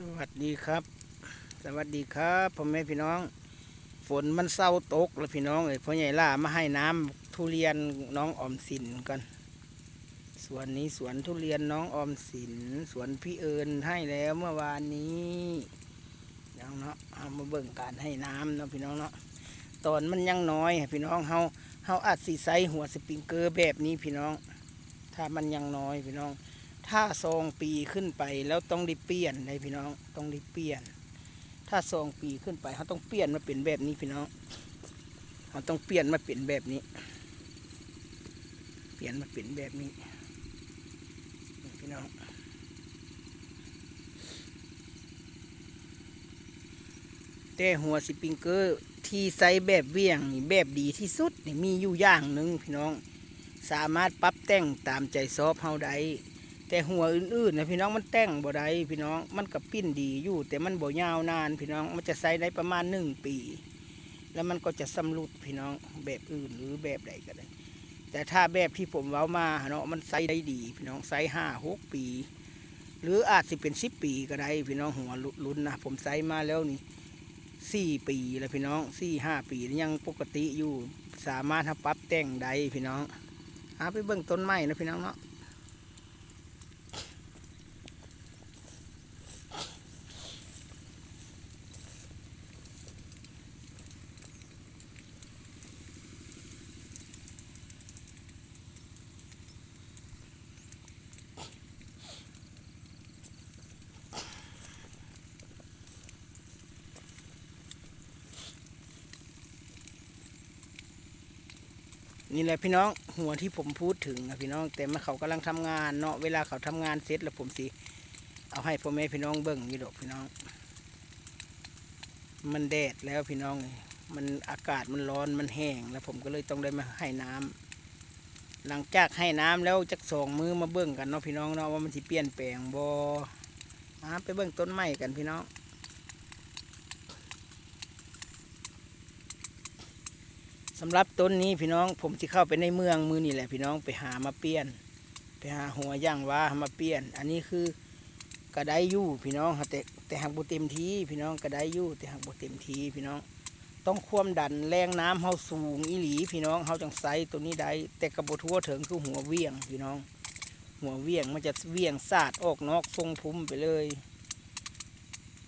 สวัสดีครับ สวัสดีครับพ่อแม่พี่น้อง ฝนมันเศร้าตกแล้วพี่น้องเอ้ยพ่อใหญ่ล่ามาให้น้ำทุเรียนน้องออมสินกันสวนนี้สวนทุเรียนน้องออมสินสวนพี่เอิญให้แล้วเมื่อวานนี้น้องเนาะเอามาเบิ่งการให้น้ำเนาะพี่น้องเนาะตอนมันยังน้อยพี่น้องเฮาเฮาอาจสีใสหัวสปริงเกอร์แบบนี้พี่น้อง ถ้ามันยังน้อยพี่น้อง ถ้าสองปีขึ้นไปแล้วต้องได้เปลี่ยนเลยพี่น้องต้องได้เปลี่ยน ถ้าสองปีขึ้นไปเขาต้องเปลี่ยนมาเป็นแบบนี้พี่น้องเขาต้องเปลี่ยนมาเป็นแบบนี้ เปลี่ยนมาเป็นแบบนี้พี่น้องแต่หัวสปริงเกอร์ที่ใส่แบบเวียงนี่แบบดีที่สุดนี่มีอยู่อย่างหนึ่งพี่น้อง สามารถปรับแต่งตามใจชอบเฮาได้ แต่หัวอื่นๆนะพี่น้องมันแต่งบ่ได้พี่น้องมันกับปิ้นดีอยู่ แต่มันบ่ยาวนาน พี่น้องมันจะใช้ได้ประมาณหนึ่งปี แล้วมันก็จะสำรุดพี่น้องแบบอื่นหรือแบบใดก็ได้ แต่ถ้าแบบที่ผมเว้ามาเนาะมันใช้ได้ดี พี่น้องใช้ห้าหกปี หรืออาจจะเป็นสิบปีก็ได้ พี่น้องหัวลุ้นนะผมใช้มาแล้วนี่สี่ปีแล้วพี่น้องสี่ห้าปียังปกติอยู่สามารถทำปรับแต่งได้พี่น้องหาไปเบิ่งต้นไม้นะพี่น้องเนาะ นี่แหละพี่น้องหัวที่ผมพูดถึงนะพี่น้อง แต่เมาเขากำลังทำงานเนาะเวลาเขาทำงานเสร็จแล้วผมสิเอาให้พ่อแม่พี่น้องเบิ่งยู่ดอกพี่น้อง มันแดดแล้วพี่น้อง มันอากาศมันร้อนมันแห้ง แล้วผมก็เลยต้องได้มาให้น้ำหลังจากให้น้ำแล้วจักสองมือมาเบิ่งกันเนาะพี่น้องเนาะว่ามันสิเปลี่ยนแปลงบ่มาไปเบิ่งต้นไม้กันพี่น้อง สำหรับต้นนี้พี่น้องผมจะเข้าไปในเมืองมือนี่แหละพี่น้องไปหามาเปลี่ยน ไปหาหัวย่างว่ามาเปลี่ยน อันนี้คือกระไดอยู่พี่น้องแต่แต่หักบุเต็มทีพี่น้องกระไดอยู่แต่หักบุเต็มทีพี่น้อง ต้องควมดันแรงน้ำเฮาสูงอีหลี พี่น้องเฮาจังไซตัวนี้ได้แต่กระบทั่วถึงคือหัวเวียงพี่น้อง หัวเวียงมันจะเวียงสาดออกนอกทรงพุ่มไปเลย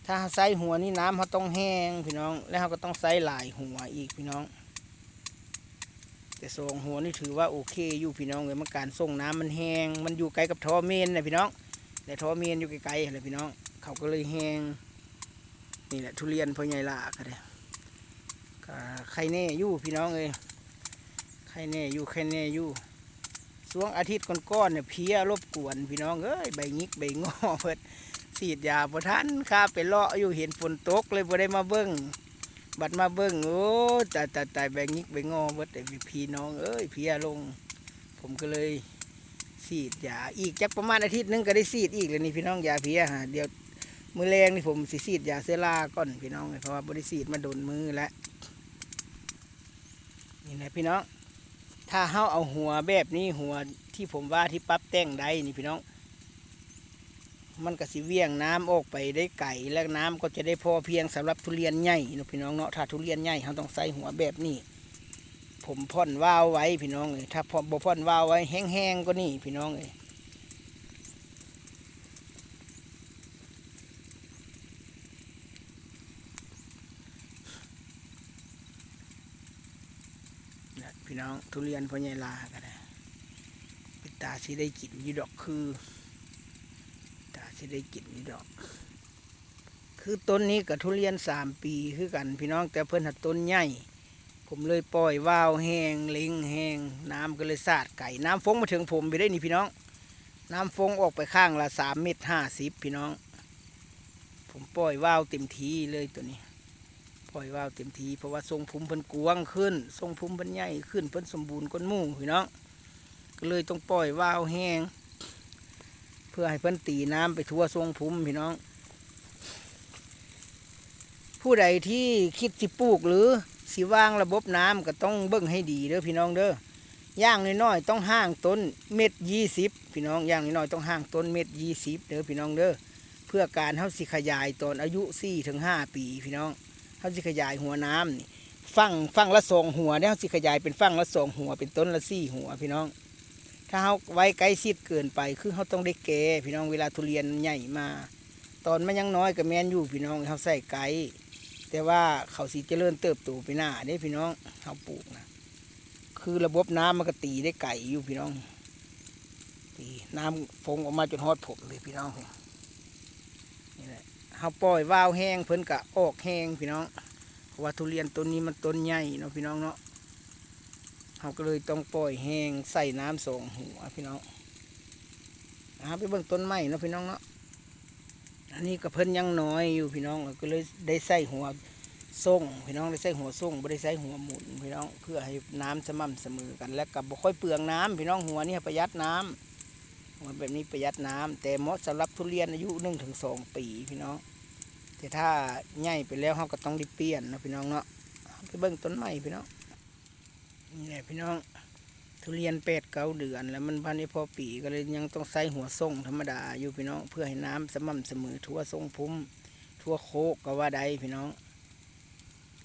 ถ้าไซหัวนี่น้ำเขาต้องแห้งพี่น้อง แล้วเขาก็ต้องไซหลายหัวอีกพี่น้อง แต่ทรงหัวนี่ถือว่าโอเคอยู่พี่น้องเลยมันการส่งน้ำมันแห้งมันอยู่ไกลกับท่อเมนนะพี่น้อง แต่ท่อเมนอยู่ไกลๆเลยพี่น้อง เขาก็เลยแห้งนี่แหละทุเรียนพ่อใหญ่ละก็ได้ก็ใครแน่อยู่พี่น้องเลยใครแน่อยู่ใครแน่อยู่ช่วงอาทิตย์ก่อนๆเนี่ยเพลียรบกวนพี่น้องเอ้ยใบงิกใบงอเพิ่นสีดยาบ่ทันข้าไปเลาะอยู่เห็นฝนตกเลยบ่ได้มาเบิ่ง บัดมาเบิ้งโอ้ตายตายตายแบงงิกแบงงอเบิดแต่พี่น้องเอ้ยเพียลง ผมก็เลยสีดยาอีกจักประมาณอาทิตย์หนึงก็ได้สีดอีกเลยนี่พี่น้องยาเพียฮะเดี๋ยวมือแรงนี่ผมสิสีดยาเซราก่อนพี่น้องเพราะว่าบริสีดมาโดนมือแล้วนี่แหละพี่น้อง ถ้าเฮาเอาหัวแบบนี้หัวที่ผมว่าที่ปั๊บแต่งได้นี่พี่น้อง มันก็สิเวียงน้ำออกไปได้ไก่แล้วน้ำก็จะได้พอเพียงสำหรับทุเรียนใหญ่เนาะพี่น้องเนาะถ้าทุเรียนใหญ่เขาต้องใส่หัวแบบนี้ ผมพ่นว่าวไว้พี่น้องเลยถ้าพอบ่พ่นว่าวไว้แห้งๆก็นี่พี่น้องเลยพี่น้องทุเรียนพ่อใหญ่ลาก็ได้ปิตาสิได้กินยี่ดอกคือ สิได้กินนี่ดอก คือต้นนี้กับทุเรียนสามปีคือกัน พี่น้องแต่เพิ่นหัดต้นใหญ่ผมเลยปล่อยว่าวแห้งเล็งแห้งน้ำก็เลยสาดไก่น้ำฟงมาถึงผมไปได้นี่พี่น้อง น้ำฟงออกไปข้างละสามเมตรห้าสิบพี่น้อง ผมปล่อยว่าวเต็มทีเลยตัวนี้ ปล่อยว่าวเต็มทีเพราะว่าทรงภูมิเพิ่นกวางขึ้น ทรงภูมิเพิ่นใหญ่ขึ้นเพิ่นสมบูรณ์ก้นมู่พี่น้อง ก็เลยต้องปล่อยว่าวแห้ง พื่อให้เพิ่นตีน้ำไปทั่วทรงภูมิพี่น้อง ผู้ใดที่คิดสิปลูกหรือสิว่างระบบน้ำก็ต้องเบิ่งให้ดีเด้อพี่น้องเด้อย่างน้อยๆต้องห่างต้นเม็ดยี่สิบพี่น้องอย่างน้อยๆต้องห่างต้นเม็ดยี่สิบเด้อพี่น้องเด้อเพื่อการเฮาสิขยายตอนอายุ4ถึง5ปีพี่น้องเฮาสิขยายหัวน้ำนี่ฟังฟังละสองหัวเนี่ยเฮาสิขยายเป็นฟังละสองหัวเป็นต้นละสี่หัวพี่น้อง ถ้าเฮาไว้ใกล้ชิดเกินไป คือเฮาต้องได้แก่พี่น้องเวลาทุเรียนใหญ่มา ตอนมันยังน้อยก็แมนอยู่พี่น้องเฮาใส่ไกลแต่ว่าเขาสิเจริญเติบโตไปหน้าเด้พี่น้องเฮาปลูกนะคือระบบน้ำมันก็ตีได้ไก่อยู่พี่น้อง ตีน้ำฟงออกมาจนฮอดผมเลยพี่น้องนี่แหละเฮาปล่อยวาวแห้งเพิ่นก็ออกแห้งพี่น้องเพราะว่าทุเรียนต้นนี้มันต้นใหญ่เนาะพี่น้องเนาะ เฮาก็เลยต้องปล่อยแห้งใส่น้ำสองหัวพี่น้องหาไปเบิ่งต้นไม้นะพี่น้องเนาะอันนี้ก็เพิ่นยังน้อยอยู่พี่น้องก็เลยได้ใส่หัวส่งพี่น้องได้ใส่หัวส่งไม่ได้ใส่หัวหมุนพี่น้องเพื่อให้น้ำสม่ำเสมอกัน และกับบ่ค่อยเปลืองน้ำพี่น้องหัวนี่ประหยัดน้ำหัวแบบนี้ประหยัดน้ำแต่เหมาะสำหรับทุเรียนอายุหนึ่งถึงสองปีพี่น้อง แต่ถ้าใหญ่ไปแล้วเราก็ต้องได้เปลี่ยนนะพี่น้องเนาะไปเบิ่งต้นไม้พี่น้อง นี่แหละพี่น้อง ทุเรียนเป็ดเก้าเดือน แล้วมันพันนี้พอปีก็เลยยังต้องใส่หัวส่งธรรมดาอยู่พี่น้องเพื่อให้น้ำสม่ำเสมอทั่วทรงพุ่มทั่วโคกก็ว่าได้พี่น้อง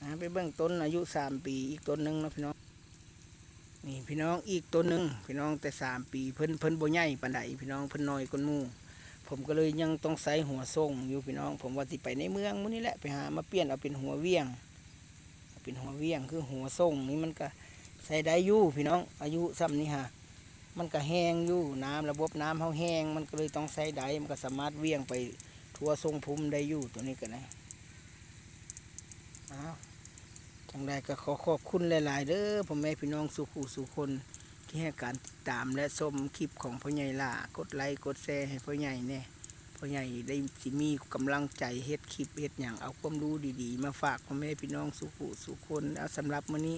นะไปเบื้องต้นอายุสามปีอีกต้นหนึ่งนะพี่น้องนี่พี่น้องอีกต้นหนึ่งพี่น้องแต่สามปีเพิ่นเพิ่นโบ่ใหญ่ปานใดพี่น้องเพิ่นน้อยกว่าหมู่ผมก็เลยยังต้องใส่หัวส่งอยู่พี่น้อง ผมว่าสิไปในเมืองมื้อนี้แหละไปหามาเปลี่ยนเอาเป็นหัวเวียงเอาเป็นหัวเวียงคือหัวส่งนี่มันก็ ใส่ได้อยู่พี่น้อง อายุซ้ำนี่ฮะมันก็แห้งอยู่น้ำระบบน้ำเขาแห้ง มันก็เลยต้องใส่ได้มันก็สามารถเวียงไปทั่วทรงภูมิได้อยู่ตัวนี้ก็นะอ้าวจังใดก็ขอขอบคุณหลาย ๆ เด้อพ่อแม่พี่น้องสุขูสุคนที่ให้การติดตามและชมคลิปของพ่อใหญ่ล่ากดไลค์กดแชร์ให้พ่อใหญ่เนี่ยพ่อใหญ่ได้สิมีกำลังใจเฮ็ดคลิปเฮ็ดอย่างเอาความรู้ดี ๆ มาฝากพ่อแม่พี่น้องสุขูสุคนแล้วสำหรับมื้อนี้